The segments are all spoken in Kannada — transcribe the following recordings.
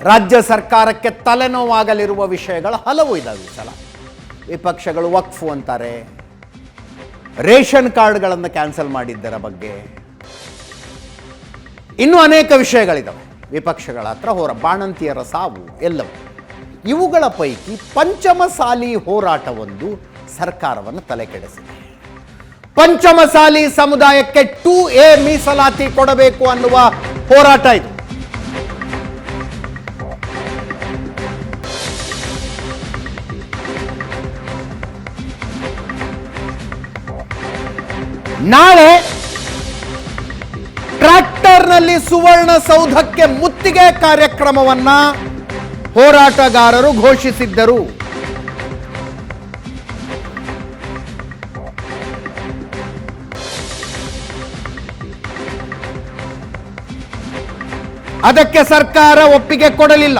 ರಾಜ್ಯ ಸರ್ಕಾರಕ್ಕೆ ತಲೆನೋವಾಗಲಿರುವ ವಿಷಯಗಳು ಹಲವು ಇದಾವೆ ಈ ಸಲ. ವಿಪಕ್ಷಗಳು ವಕ್ಫು ಅಂತಾರೆ. ರೇಷನ್ ಕಾರ್ಡ್ಗಳನ್ನು ಕ್ಯಾನ್ಸಲ್ ಮಾಡಿದ್ದರ ಬಗ್ಗೆ. ಇನ್ನೂ ಅನೇಕ ವಿಷಯಗಳಿದ್ದಾವೆ ವಿಪಕ್ಷಗಳ ಹತ್ರ ಹೋರ, ಬಾಣಂತಿಯರ ಸಾವು ಎಲ್ಲವೂ. ಇವುಗಳ ಪೈಕಿ ಪಂಚಮಸಾಲಿ ಹೋರಾಟವೊಂದು ಸರ್ಕಾರವನ್ನು ತಲೆಕೆಡಿಸಿದೆ. ಪಂಚಮಸಾಲಿ ಸಮುದಾಯಕ್ಕೆ ಟೂ ಎ ಮೀಸಲಾತಿ ಕೊಡಬೇಕು ಅನ್ನುವ ಹೋರಾಟ ಇದು. ನಾಳೆ ಟ್ರ್ಯಾಕ್ಟರ್ನಲ್ಲಿ ಸುವರ್ಣ ಸೌಧಕ್ಕೆ ಮುತ್ತಿಗೆ ಕಾರ್ಯಕ್ರಮವನ್ನ ಹೋರಾಟಗಾರರು ಘೋಷಿಸಿದ್ದರು. ಅದಕ್ಕೆ ಸರ್ಕಾರ ಒಪ್ಪಿಗೆ ಕೊಡಲಿಲ್ಲ.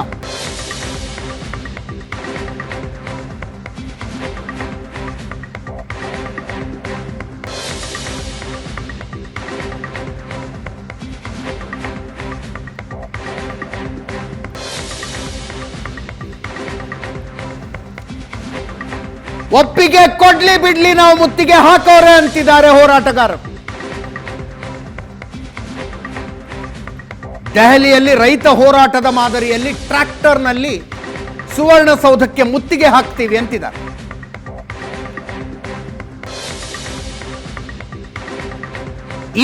ಒಪ್ಪಿಗೆ ಕೊಡ್ಲಿ ಬಿಡ್ಲಿ ನಾವು ಮುತ್ತಿಗೆ ಹಾಕೋರೆ ಅಂತಿದ್ದಾರೆ ಹೋರಾಟಗಾರರು. ದೆಹಲಿಯಲ್ಲಿ ರೈತ ಹೋರಾಟದ ಮಾದರಿಯಲ್ಲಿ ಟ್ರ್ಯಾಕ್ಟರ್ನಲ್ಲಿ ಸುವರ್ಣಸೌಧಕ್ಕೆ ಮುತ್ತಿಗೆ ಹಾಕ್ತೀವಿ ಅಂತಿದ್ದಾರೆ.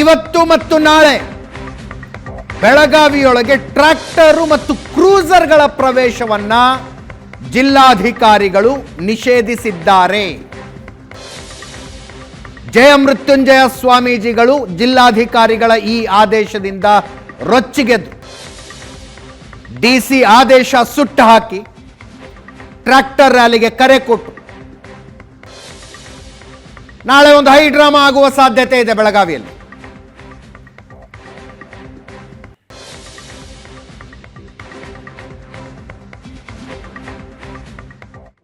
ಇವತ್ತು ಮತ್ತು ನಾಳೆ ಬೆಳಗಾವಿಯೊಳಗೆ ಟ್ರ್ಯಾಕ್ಟರು ಮತ್ತು ಕ್ರೂಸರ್ಗಳ ಪ್ರವೇಶವನ್ನ ಜಿಲ್ಲಾಧಿಕಾರಿಗಳು ನಿಷೇಧಿಸಿದ್ದಾರೆ. ಜಯ ಮೃತ್ಯುಂಜಯ ಸ್ವಾಮೀಜಿಗಳು ಜಿಲ್ಲಾಧಿಕಾರಿಗಳ ಈ ಆದೇಶದಿಂದ ರೊಚ್ಚಿಗೆದ್ರು ಡಿಸಿ ಆದೇಶ ಸುಟ್ಟು ಹಾಕಿ ಟ್ರ್ಯಾಕ್ಟರ್ ರ್ಯಾಲಿಗೆ ಕರೆ ಕೊಟ್ಟು. ನಾಳೆ ಒಂದು ಹೈ ಡ್ರಾಮಾ ಆಗುವ ಸಾಧ್ಯತೆ ಇದೆ ಬೆಳಗಾವಿಯಲ್ಲಿ.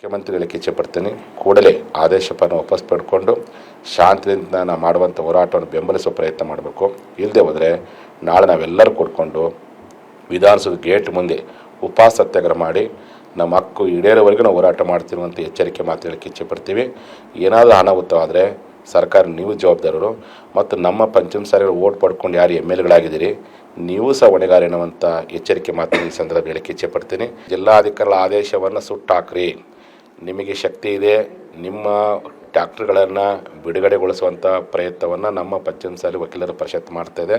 ಮುಖ್ಯಮಂತ್ರಿಗಳಿಗೆ ಇಚ್ಛೆ ಪಡ್ತೀನಿ. ಕೂಡಲೇ ಆದೇಶವನ್ನು ವಾಪಸ್ ಪಡ್ಕೊಂಡು ಶಾಂತಿಯಿಂದ ನಾವು ಮಾಡುವಂಥ ಹೋರಾಟವನ್ನು ಬೆಂಬಲಿಸುವ ಪ್ರಯತ್ನ ಮಾಡಬೇಕು. ಇಲ್ಲದೆ ಹೋದರೆ ನಾಳೆ ನಾವೆಲ್ಲರೂ ಕೂಡ್ಕೊಂಡು ವಿಧಾನಸಭೆ ಗೇಟ್ ಮುಂದೆ ಉಪವಾಸ ಸತ್ಯಾಗ್ರಹ ಮಾಡಿ ನಮ್ಮ ಹಕ್ಕು ಈಡೇರೋವರೆಗೂ ನಾವು ಹೋರಾಟ ಮಾಡ್ತೀವಿ ಅಂತ ಎಚ್ಚರಿಕೆ ಮಾತು ಹೇಳಕ್ಕೆ ಇಚ್ಛೆ ಪಡ್ತೀವಿ. ಏನಾದರೂ ಅನಾಹುತವಾದರೆ ಸರ್ಕಾರ ನೀವು ಜವಾಬ್ದಾರರು ಮತ್ತು ನಮ್ಮ ಪಂಚಮಸಾಲಿಗಳು ಓಟ್ ಪಡ್ಕೊಂಡು ಯಾರು ಎಂ ಎಲ್ ಎಗಳಾಗಿದ್ದೀರಿ, ನೀವು ಸಹ ಹೊಣೆಗಾರ ಎನ್ನುವಂಥ ಎಚ್ಚರಿಕೆ ಮಾತು ಈ ಸಂದರ್ಭ ಹೇಳಕ್ಕೆ ಇಚ್ಛೆ ಪಡ್ತೀನಿ. ಜಿಲ್ಲಾಧಿಕಾರಿಗಳ ಆದೇಶವನ್ನು ಸುಟ್ಟಾಕ್ರಿ. ನಿಮಗೆ ಶಕ್ತಿ ಇದೆ, ನಿಮ್ಮ ಟ್ಯಾಕ್ಟ್ರುಗಳನ್ನು ಬಿಡುಗಡೆಗೊಳಿಸುವಂಥ ಪ್ರಯತ್ನವನ್ನು ನಮ್ಮ ಪಂಚಮಸಾಲಿ ವಕೀಲರ ಪರಿಷತ್ ಮಾಡ್ತಾ ಇದೆ.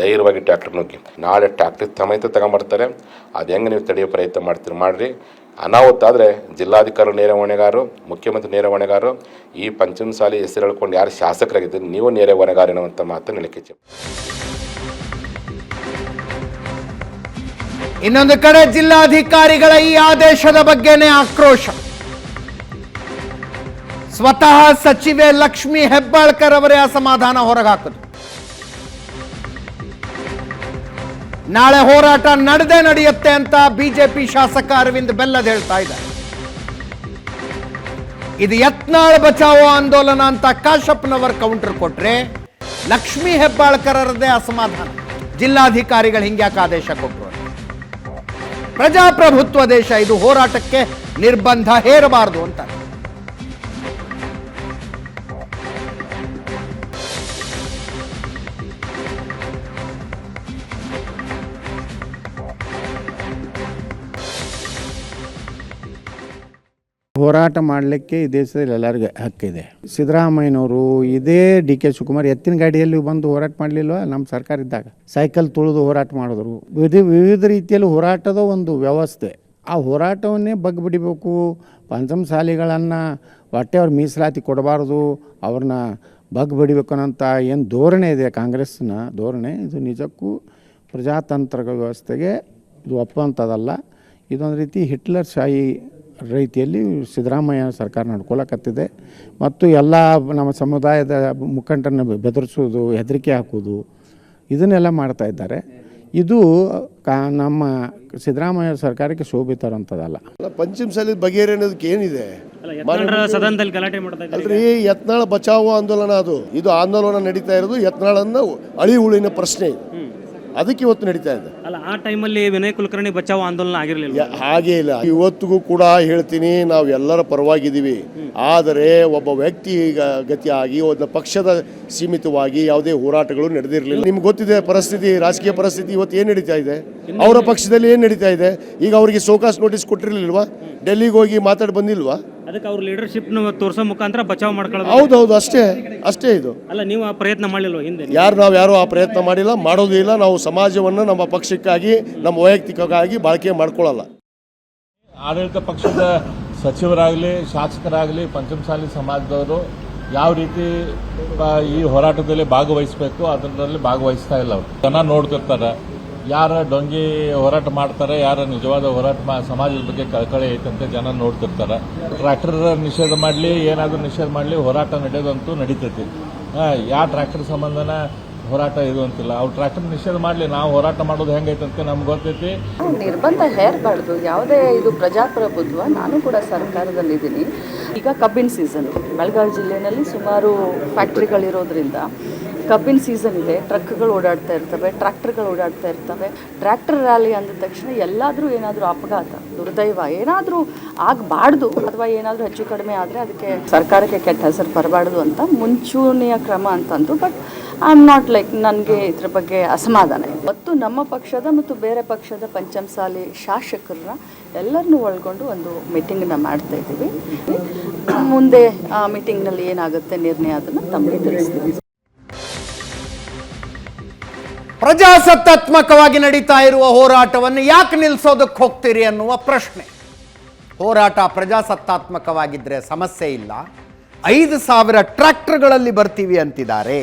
ಧೈರ್ಯವಾಗಿ ಟ್ಯಾಕ್ಟ್ರ್ ನುಗ್ಗಿ. ನಾಳೆ ಟ್ಯಾಕ್ಟ್ರಿ ಸಮೇತ ತಗೊಂಬರ್ತಾರೆ ಅದು ಹೆಂಗೆ ನೀವು ತಡೆಯೋ ಪ್ರಯತ್ನ ಮಾಡ್ತೀರಿ ಮಾಡಿರಿ. ಅನಾಹುತ ಆದರೆ ಜಿಲ್ಲಾಧಿಕಾರಿ ನೇರ ಹೊಣೆಗಾರರು, ಮುಖ್ಯಮಂತ್ರಿ ನೇರ ಹೊಣೆಗಾರರು, ಈ ಪಂಚಮಸಾಲಿ ಹೆಸರು ಹೇಳ್ಕೊಂಡು ಯಾರು ಶಾಸಕರಾಗಿದ್ದೀರಿ, ನೀವು ನೇರ ಹೊಣೆಗಾರ ಎನ್ನುವಂಥ ಮಾತನ್ನು ಇಚ್ಛೆ. ಇನ್ನೊಂದು ಕಡೆ ಜಿಲ್ಲಾಧಿಕಾರಿಗಳ ಈ ಆದೇಶದ ಬಗ್ಗೆನೇ ಆಕ್ರೋಶ. ಸ್ವತಃ ಸಚಿವೆ ಲಕ್ಷ್ಮಿ ಹೆಬ್ಬಾಳ್ಕರ್ ಅವರೇ ಅಸಮಾಧಾನ ಹೊರಗಾಕಿದ್ರು ನಾಳೆ ಹೋರಾಟ ನಡೆದೆ ನಡೆಯುತ್ತೆ ಅಂತ ಬಿಜೆಪಿ ಶಾಸಕ ಅರವಿಂದ್ ಬೆಲ್ಲದ್ ಹೇಳ್ತಾ ಇದ್ದಾರೆ. ಇದು ಯತ್ನಾಳ್ ಬಚಾವೋ ಆಂದೋಲನ ಅಂತ ಕಾಶಪ್ಪನವರ್ ಕೌಂಟರ್ ಕೊಟ್ರೆ ಲಕ್ಷ್ಮಿ ಹೆಬ್ಬಾಳ್ಕರದೇ ಅಸಮಾಧಾನ ಜಿಲ್ಲಾಧಿಕಾರಿಗಳು ಹಿಂಗ್ಯಾಕೆ ಆದೇಶ ಕೊಟ್ಟರು ಪ್ರಜಾಪ್ರಭುತ್ವ ದೇಶ ಇದು ಹೋರಾಟಕ್ಕೆ ನಿರ್ಬಂಧ ಹೇರಬಾರದು ಅಂತ. ಹೋರಾಟ ಮಾಡಲಿಕ್ಕೆ ಈ ದೇಶದಲ್ಲಿ ಎಲ್ಲರಿಗೂ ಹಕ್ಕಿದೆ ಸಿದ್ದರಾಮಯ್ಯನವರು ಇದೇ ಡಿ ಕೆ ಶಿವಕುಮಾರ್ ಎತ್ತಿನ ಗಾಡಿಯಲ್ಲಿ ಬಂದು ಹೋರಾಟ ಮಾಡಲಿಲ್ಲ ನಮ್ಮ ಸರ್ಕಾರ ಇದ್ದಾಗ. ಸೈಕಲ್ ತುಳಿದು ಹೋರಾಟ ಮಾಡಿದ್ರು. ವಿವಿಧ ವಿವಿಧ ರೀತಿಯಲ್ಲಿ ಹೋರಾಟದ ಒಂದು ವ್ಯವಸ್ಥೆ. ಆ ಹೋರಾಟವನ್ನೇ ಬಗ್ಬಿಡಬೇಕು. ಪಂಚಮಸಾಲಿಗಳನ್ನು ಹೊಟ್ಟೆ ಅವ್ರ ಮೀಸಲಾತಿ ಕೊಡಬಾರ್ದು. ಅವ್ರನ್ನ ಬಗ್ ಬಡಿಬೇಕು ಅನ್ನೋಂಥ ಏನು ಧೋರಣೆ ಇದೆ ಕಾಂಗ್ರೆಸ್ನ? ಧೋರಣೆ? ಇದು ನಿಜಕ್ಕೂ ಪ್ರಜಾತಂತ್ರ ವ್ಯವಸ್ಥೆಗೆ ಇದು ಒಪ್ಪುವಂಥದ್ದಲ್ಲ. ಇದೊಂದು ರೀತಿ ಹಿಟ್ಲರ್ ಶಾಹಿ ರೀತಿಯಲ್ಲಿ ಸಿದ್ದರಾಮಯ್ಯ ಸರ್ಕಾರ ನಡ್ಕೊಳಕತ್ತಿದೆ. ಮತ್ತು ಎಲ್ಲ ನಮ್ಮ ಸಮುದಾಯದ ಮುಖಂಡರನ್ನ ಬೆದರಿಸೋದು ಹೆದರಿಕೆ ಹಾಕೋದು ಇದನ್ನೆಲ್ಲ ಮಾಡ್ತಾ ಇದ್ದಾರೆ. ಇದು ಕಾ ನಮ್ಮ ಸಿದ್ದರಾಮಯ್ಯ ಸರ್ಕಾರಕ್ಕೆ ಶೋಭೆ ತರೋಂಥದ್ದಲ್ಲ ಅಲ್ಲ ಪಂಚಮಸಾಲಿ ಬಗೆಹರಿ ಅನ್ನೋದಕ್ಕೆ ಏನಿದೆ? ಸದನದಲ್ಲಿ ಗಲಾಟೆ ಅಲ್ರಿ ಯತ್ನಾಳ ಬಚಾವೋ ಆಂದೋಲನ ಅದು. ಇದು ಆಂದೋಲನ ನಡೀತಾ ಇರೋದು ಯತ್ನಾಳನ್ನ ಅಳಿ ಉಳಿನ ಪ್ರಶ್ನೆ. ಇದು. ಅದಕ್ಕೆ ಇವತ್ತು ನಡೀತಾ ಇದೆ. ಅಲ್ಲ ಆ ಟೈಮಲ್ಲಿ ವಿನಯ್ ಕುಲಕರ್ಣಿ ಬಚಾವ್ ಆಂದೋಲನ ಆಗಿರಲಿಲ್ಲ ಹಾಗೇ ಇಲ್ಲ. ಇವತ್ತಿಗೂ ಕೂಡ ಹೇಳ್ತೀನಿ ನಾವು ಎಲ್ಲರ ಪರವಾಗಿದ್ದೀವಿ. ಆದರೆ ಒಬ್ಬ ವ್ಯಕ್ತಿ ಈಗ ಗತಿಯಾಗಿ ಒಂದು ಪಕ್ಷದ ಸೀಮಿತವಾಗಿ ಯಾವುದೇ ಹೋರಾಟಗಳು ನಡೆದಿರಲಿಲ್ಲ. ನಿಮ್ಗೆ ಗೊತ್ತಿದೆ ಪರಿಸ್ಥಿತಿ ರಾಜಕೀಯ ಪರಿಸ್ಥಿತಿ ಇವತ್ತು ಏನು ನಡೀತಾ ಇದೆ? ಅವರ ಪಕ್ಷದಲ್ಲಿ ಏನು ನಡೀತಾ ಇದೆ? ಈಗ ಅವರಿಗೆ ಸೋಕಾಸ್ ನೋಟಿಸ್ ಕೊಟ್ಟಿರಲಿಲ್ವಾ? ಡೆಲ್ಲಿಗೆ ಹೋಗಿ ಮಾತಾಡಿ ಬಂದಿಲ್ವಾ? ಅದಕ್ಕೆ ಅವ್ರ ಲೀಡರ್ಶಿಪ್ ತೋರಿಸೋ ಮುಖಾಂತರ ಬಚಾವ್ ಮಾಡ್ಕೊಳ್ಳೋದು ಹೌದು ಅಷ್ಟೇ ಅಷ್ಟೇ ಇದು. ಅಲ್ಲ ನೀವು ಆ ಪ್ರಯತ್ನ ಮಾಡಿಲ್ಲ ಹಿಂದೆ? ಯಾರು ನಾವು ಯಾರು ಆ ಪ್ರಯತ್ನ ಮಾಡಿಲ್ಲ ಮಾಡೋದು ಇಲ್ಲ. ನಾವು ಸಮಾಜವನ್ನು ನಮ್ಮ ಪಕ್ಷಕ್ಕಾಗಿ ನಮ್ಮ ವೈಯಕ್ತಿಕವಾಗಿ ಬಳಕೆ ಮಾಡ್ಕೊಳ್ಳಲ್ಲ. ಆಡಳಿತ ಪಕ್ಷದ ಸಚಿವರಾಗಲಿ ಶಾಸಕರಾಗಲಿ ಪಂಚಮಸಾಲಿ ಸಮಾಜದವರು ಯಾವ ರೀತಿ ಈ ಹೋರಾಟದಲ್ಲಿ ಭಾಗವಹಿಸಬೇಕು ಅದರಲ್ಲಿ ಭಾಗವಹಿಸ್ತಾ ಇಲ್ಲ ಅವರು. ಜನ ನೋಡ್ತಿರ್ತಾರೆ. ಯಾರ ಡೊಂಗಿ ಹೋರಾಟ ಮಾಡ್ತಾರೆ, ಯಾರ ನಿಜವಾದ ಹೋರಾಟ ಸಮಾಜದ ಬಗ್ಗೆ ಕಳಕಳಿ ಐತಂತೆ ಜನ ನೋಡ್ತಿರ್ತಾರೆ. ಟ್ರ್ಯಾಕ್ಟರ್ ನಿಷೇಧ ಮಾಡಲಿ, ಏನಾದರೂ ನಿಷೇಧ ಮಾಡಲಿ, ಹೋರಾಟ ನಡೆಯೋದಂತೂ ನಡೀತೈತಿ. ಯಾವ ಟ್ರ್ಯಾಕ್ಟರ್ ಸಂಬಂಧನ ಹೋರಾಟ ಇದು ಅಂತಿಲ್ಲ. ಅವ್ರು ಟ್ರ್ಯಾಕ್ಟರ್ ನಿಷೇಧ ಮಾಡಲಿ, ನಾವು ಹೋರಾಟ ಮಾಡೋದು ಹೆಂಗೈತಂತೆ ನಮ್ಗೆ ಗೊತ್ತೈತಿ. ನಿರ್ಬಂಧ ಹೇರಬಾರ್ದು, ಯಾವುದೇ ಇದು ಪ್ರಜಾಪ್ರಭುತ್ವ ನಾನು ಕೂಡ ಸರ್ಕಾರದಲ್ಲಿದ್ದೀನಿ. ಈಗ ಕಬ್ಬಿನ ಸೀಸನ್ ಬೆಳಗಾವಿ ಜಿಲ್ಲೆಯಲ್ಲಿ ಸುಮಾರು ಫ್ಯಾಕ್ಟ್ರಿಗಳಿರೋದ್ರಿಂದ ಕಬ್ಬಿನ ಸೀಸನ್ ಇದೆ ಟ್ರಕ್ಗಳು ಓಡಾಡ್ತಾ ಇರ್ತವೆ ಟ್ರ್ಯಾಕ್ಟರ್ಗಳು ಓಡಾಡ್ತಾ ಇರ್ತವೆ. ಟ್ರ್ಯಾಕ್ಟರ್ ರ್ಯಾಲಿ ಅಂದ ತಕ್ಷಣ ಎಲ್ಲಾದರೂ ಏನಾದರೂ ಅಪಘಾತ, ದುರ್ದೈವ, ಏನಾದರೂ ಆಗಬಾರ್ದು ಅಥವಾ ಏನಾದರೂ ಹೆಚ್ಚು ಕಡಿಮೆ ಆದರೆ ಅದಕ್ಕೆ ಸರ್ಕಾರಕ್ಕೆ ಕೆಟ್ಟ ಹೆಸರು ಬರಬಾರ್ದು ಅಂತ ಮುಂಚೂಣಿಯ ಕ್ರಮ ಅಂತಂದು but I am not like ನನಗೆ ಇದ್ರ ಬಗ್ಗೆ ಅಸಮಾಧಾನ ಇದೆ ಮತ್ತು ನಮ್ಮ ಪಕ್ಷದ ಮತ್ತು ಬೇರೆ ಪಕ್ಷದ ಪಂಚಮಸಾಲಿ ಶಾಸಕರನ್ನ ಎಲ್ಲರನ್ನೂ ಒಳಗೊಂಡು ಒಂದು ಮೀಟಿಂಗನ್ನ ಮಾಡ್ತಾ ಇದ್ದೀವಿ. ಮುಂದೆ ಆ ಮೀಟಿಂಗ್ನಲ್ಲಿ ಏನಾಗುತ್ತೆ ನಿರ್ಣಯ ಅದನ್ನು ತಮಗೆ ತಿಳಿಸ್ತೀವಿ. ಪ್ರಜಾಸತ್ತಾತ್ಮಕವಾಗಿ ನಡೀತಾ ಇರುವ ಹೋರಾಟವನ್ನು ಯಾಕೆ ನಿಲ್ಲಿಸೋದಕ್ಕೆ ಹೋಗ್ತೀರಿ ಅನ್ನುವ ಪ್ರಶ್ನೆ. ಹೋರಾಟ ಪ್ರಜಾಸತ್ತಾತ್ಮಕವಾಗಿದ್ದರೆ ಸಮಸ್ಯೆ ಇಲ್ಲ. ಐದು ಸಾವಿರ ಟ್ರ್ಯಾಕ್ಟರ್ಗಳಲ್ಲಿ ಬರ್ತೀವಿ ಅಂತಿದ್ದಾರೆ.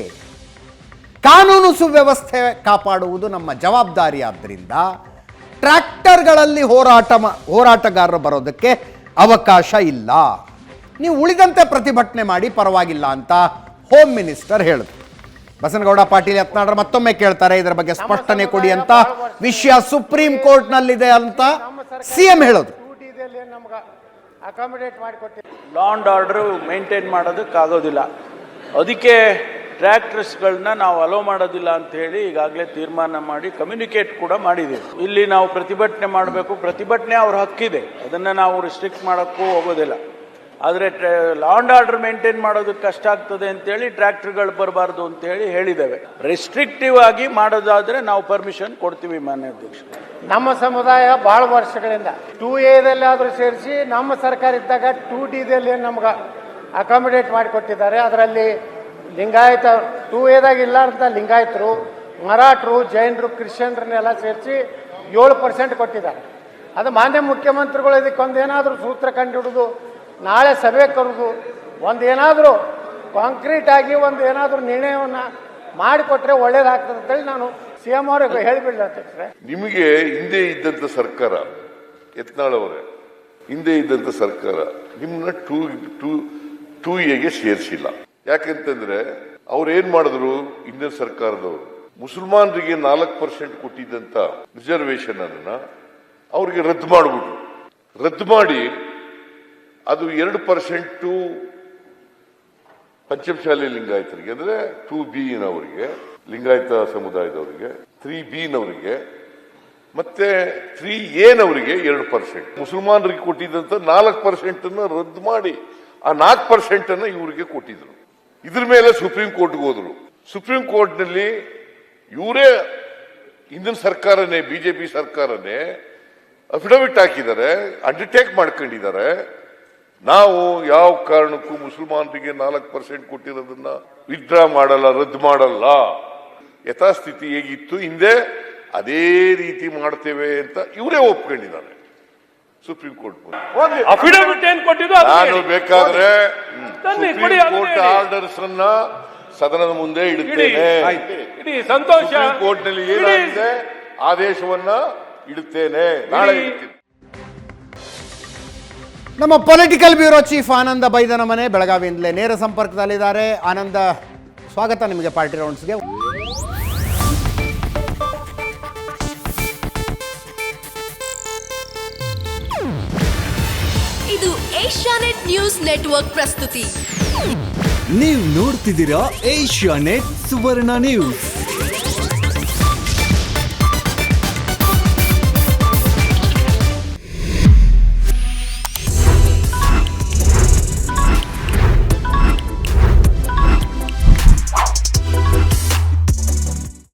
ಕಾನೂನು ಸುವ್ಯವಸ್ಥೆ ಕಾಪಾಡುವುದು ನಮ್ಮ ಜವಾಬ್ದಾರಿ ಆದ್ದರಿಂದ ಟ್ರ್ಯಾಕ್ಟರ್ಗಳಲ್ಲಿ ಹೋರಾಟ ಹೋರಾಟಗಾರರು ಬರೋದಕ್ಕೆ ಅವಕಾಶ ಇಲ್ಲ. ನೀವು ಉಳಿದಂತೆ ಪ್ರತಿಭಟನೆ ಮಾಡಿ ಪರವಾಗಿಲ್ಲ ಅಂತ ಹೋಮ್ ಮಿನಿಸ್ಟರ್ ಹೇಳಿದ್ರು ಬಸನಗೌಡ ಪಾಟೀಲ್ ಯತ್ನಾಡ್ರ ಮತ್ತೊಮ್ಮೆ ಕೇಳ್ತಾರೆ ಇದರ ಬಗ್ಗೆ ಸ್ಪಷ್ಟನೆ ಕೊಡಿ ಅಂತ ವಿಷಯ ಸುಪ್ರೀಂ ಕೋರ್ಟ್ ನಲ್ಲಿದೆ ಅಂತ ಸಿಎಂ ಹೇಳೋದು. ಲಾ ಅಂಡ್ ಆರ್ಡರ್ ಮೇಂಟೈನ್ ಮಾಡೋದಕ್ಕಾಗೋದಿಲ್ಲ. ಅದಕ್ಕೆ ಟ್ರ್ಯಾಕ್ಟರ್ಸ್ಗಳನ್ನ ನಾವು ಅಲೋ ಮಾಡೋದಿಲ್ಲ ಅಂತ ಹೇಳಿ ಈಗಾಗಲೇ ತೀರ್ಮಾನ ಮಾಡಿ ಕಮ್ಯುನಿಕೇಟ್ ಕೂಡ ಮಾಡಿದ್ದೀವಿ. ಇಲ್ಲಿ ನಾವು ಪ್ರತಿಭಟನೆ ಮಾಡಬೇಕು ಪ್ರತಿಭಟನೆ ಅವ್ರ ಹಕ್ಕಿದೆ. ಅದನ್ನು ನಾವು ರಿಸ್ಟ್ರಿಕ್ಟ್ ಮಾಡೋಕ್ಕೂ ಹೋಗೋದಿಲ್ಲ. ಆದರೆ ಲಾ ಆ್ಯಂಡ್ ಆರ್ಡರ್ ಮೇಂಟೈನ್ ಮಾಡೋದಕ್ಕೆ ಕಷ್ಟ ಆಗ್ತದೆ ಅಂತೇಳಿ ಟ್ರ್ಯಾಕ್ಟರ್ಗಳು ಬರಬಾರ್ದು ಅಂತೇಳಿ ಹೇಳಿದ್ದೇವೆ. ರೆಸ್ಟ್ರಿಕ್ಟಿವ್ ಆಗಿ ಮಾಡೋದಾದರೆ ನಾವು ಪರ್ಮಿಷನ್ ಕೊಡ್ತೀವಿ ಮಾನ್ಯ ಅಧ್ಯಕ್ಷ ನಮ್ಮ ಸಮುದಾಯ ಭಾಳ ವರ್ಷಗಳಿಂದ ಟೂ ಎದಲ್ಲಾದರೂ ಸೇರಿಸಿ ನಮ್ಮ ಸರ್ಕಾರ ಇದ್ದಾಗ ಟೂ ಡಿದಲ್ಲಿ ನಮ್ಗೆ ಅಕಾಮಿಡೇಟ್ ಮಾಡಿಕೊಟ್ಟಿದ್ದಾರೆ. ಅದರಲ್ಲಿ ಲಿಂಗಾಯತ ಟೂ ಎದಾಗ ಅಂತ ಲಿಂಗಾಯತರು, ಮರಾಠರು, ಜೈನರು, ಕ್ರಿಶ್ಚಿಯನ್ರನ್ನೆಲ್ಲ ಸೇರಿಸಿ ಏಳು ಪರ್ಸೆಂಟ್ ಕೊಟ್ಟಿದ್ದಾರೆ. ಅದು ಮಾನ್ಯ ಮುಖ್ಯಮಂತ್ರಿಗಳು ಇದಕ್ಕೊಂದೇನಾದರೂ ಸೂತ್ರ ಕಂಡುಹಿಡಿದು ನಾಳೆ ಸಭೆ ಕರೆದು ಒಂದು ಏನಾದರೂ ಕಾಂಕ್ರೀಟ್ ಆಗಿ ಒಂದು ಏನಾದರೂ ನಿರ್ಣಯವನ್ನು ಮಾಡಿಕೊಟ್ರೆ ಒಳ್ಳೇದಾಗ್ತದೆ ಅಂತೇಳಿ ನಾನು ಸಿ ಎಂ ಅವ್ರಿಗೆ ಹೇಳಿಬಿಡ್ಲಿ ನಿಮಗೆ ಹಿಂದೆ ಇದ್ದಂಥ ಸರ್ಕಾರ ಯತ್ನಾಳವರೇ ಹಿಂದೆ ಇದ್ದಂಥ ಸರ್ಕಾರ ನಿಮ್ಮನ್ನ ಟೂ ಟೂ ಟೂ ಎಗೆ ಸೇರಿಸಿಲ್ಲ. ಯಾಕಂತಂದ್ರೆ ಅವ್ರು ಏನ್ ಮಾಡಿದ್ರು ಹಿಂದಿನ ಸರ್ಕಾರದವರು? ಮುಸಲ್ಮಾನರಿಗೆ ನಾಲ್ಕು ಪರ್ಸೆಂಟ್ ಕೊಟ್ಟಿದ್ದಂತ ರಿಸರ್ವೇಶನ್ ಅನ್ನ ಅವ್ರಿಗೆ ರದ್ದು ಮಾಡಿಬಿಟ್ರು. ರದ್ದು ಮಾಡಿ ಅದು ಎರಡು ಪರ್ಸೆಂಟು ಪಂಚಮಶಾಲಿ ಲಿಂಗಾಯತರಿಗೆ, ಅಂದರೆ ಟೂ ಬಿ ನವರಿಗೆ, ಲಿಂಗಾಯತ ಸಮುದಾಯದವರಿಗೆ ತ್ರೀ ಬಿ ನವರಿಗೆ, ಮತ್ತೆ ತ್ರೀ ನವರಿಗೆ ಎರಡು ಪರ್ಸೆಂಟ್. ಮುಸಲ್ಮಾನರಿಗೆ ಕೊಟ್ಟಿದ್ದಂತ ನಾಲ್ಕು ಪರ್ಸೆಂಟ್ ಅನ್ನು ರದ್ದು ಮಾಡಿ, ಆ ನಾಲ್ಕು ಪರ್ಸೆಂಟ್ ಅನ್ನು ಇವರಿಗೆ ಕೊಟ್ಟಿದ್ರು. ಇದ್ರ ಮೇಲೆ ಸುಪ್ರೀಂ ಕೋರ್ಟ್ಗೆ ಹೋದ್ರು. ಸುಪ್ರೀಂ ಕೋರ್ಟ್ನಲ್ಲಿ ಇವರೇ ಹಿಂದಿನ ಸರ್ಕಾರನೇ ಬಿಜೆಪಿ ಸರ್ಕಾರನೇ ಅಫಿಡವಿಟ್ ಹಾಕಿದ್ದಾರೆ ಅಂಡರ್ಟೇಕ್ ಮಾಡ್ಕೊಂಡಿದ್ದಾರೆ. ನಾವು ಯಾವ ಕಾರಣಕ್ಕೂ ಮುಸಲ್ಮಾನರಿಗೆ ನಾಲ್ಕು ಪರ್ಸೆಂಟ್ ಕೊಟ್ಟಿರೋದನ್ನ ವಿತ್ಡ್ರಾ ಮಾಡಲ್ಲ ರದ್ದು ಮಾಡಲ್ಲ. ಯಥಾಸ್ಥಿತಿ ಹೇಗಿತ್ತು? ಹಿಂದೆ ಅದೇ ರೀತಿ ಮಾಡ್ತೇವೆ ಅಂತ ಇವರೇ ಒಪ್ಕೊಂಡಿದ್ದಾರೆ. ಸುಪ್ರೀಂ ಕೋರ್ಟ್ ನಾನು ಬೇಕಾದ್ರೆ ಸುಪ್ರೀಂ ಕೋರ್ಟ್. ಆರ್ಡರ್ಸ್ ಅನ್ನ ಸದನದ ಮುಂದೆ ಇಡುತ್ತೇನೆ. ಇಡೀ ಸಂತೋಷ. ಸುಪ್ರೀಂ ಕೋರ್ಟ್ನಲ್ಲಿ ಏನಾಗಿದೆ? ಆದೇಶವನ್ನ ಇಡುತ್ತೇನೆ. ನಾಳೆ ಇಡ್ತೀನಿ. ನಮ್ಮ political bureau chief Anand Baidanamane ಬೆಳಗಾವಿಯಿಂದಲೇ ನೇರ ಸಂಪರ್ಕದಲ್ಲಿದ್ದಾರೆ. ಆನಂದ ಸ್ವಾಗತ ನಿಮಗೆ ಪಾರ್ಟಿ ರೌಂಡ್ಸ್ಗೆ ಇದು ಏಷ್ಯಾನೆಟ್ ನ್ಯೂಸ್ ನೆಟ್ವರ್ಕ್ ಪ್ರಸ್ತುತಿ. ನೀವು ನೋಡ್ತಿದ್ದೀರಾ ಏಷ್ಯಾನೆಟ್ ಸುವರ್ಣ ನ್ಯೂಸ್.